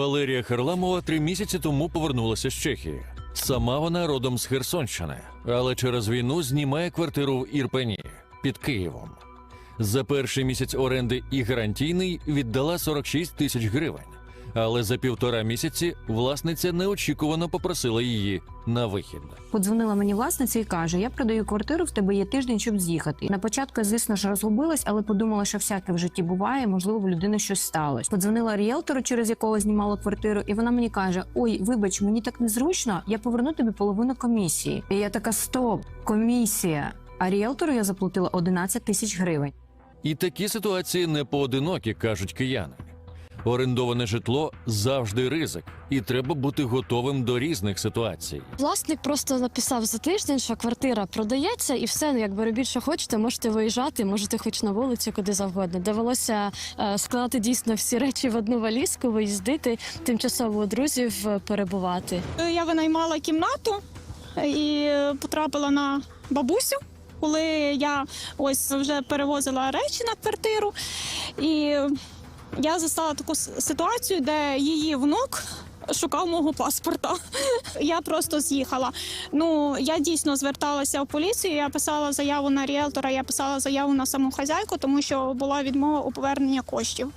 Валерія Харламова три місяці тому повернулася з Чехії. Сама вона родом з Херсонщини, але через війну знімає квартиру в Ірпені під Києвом. За перший місяць оренди і гарантійний віддала 46 тисяч гривень. Але за півтора місяці власниця неочікувано попросила її на вихід. Подзвонила мені власниця і каже: Я продаю квартиру, в тебе є тиждень, щоб з'їхати. На початку, звісно ж, розгубилась, але подумала, що всяке в житті буває. Можливо, в людини щось сталося. Подзвонила ріелтору, через якого знімала квартиру, і вона мені каже: Ой, вибач, мені так незручно, я поверну тобі половину комісії. І я така: стоп, комісія. А ріелтору я заплатила 11 тисяч гривень. І такі ситуації не поодинокі, кажуть кияни. Орендоване житло завжди ризик, і треба бути готовим до різних ситуацій. Власник просто написав за тиждень, що квартира продається, і все, ну, якби робіть, що хочете, можете виїжджати, можете хоч на вулицю, куди завгодно. Довелося е, складати дійсно всі речі в одну валізку, виїздити, тимчасово у друзів е, перебувати. Я винаймала кімнату і потрапила на бабусю. Коли я ось вже перевозила речі на квартиру, і я застала таку ситуацію, де її внук шукав мого паспорта. Я просто з'їхала. Ну я дійсно зверталася в поліцію. Я писала заяву на ріелтора, я писала заяву на саму хазяйку, тому що була відмова у поверненні коштів.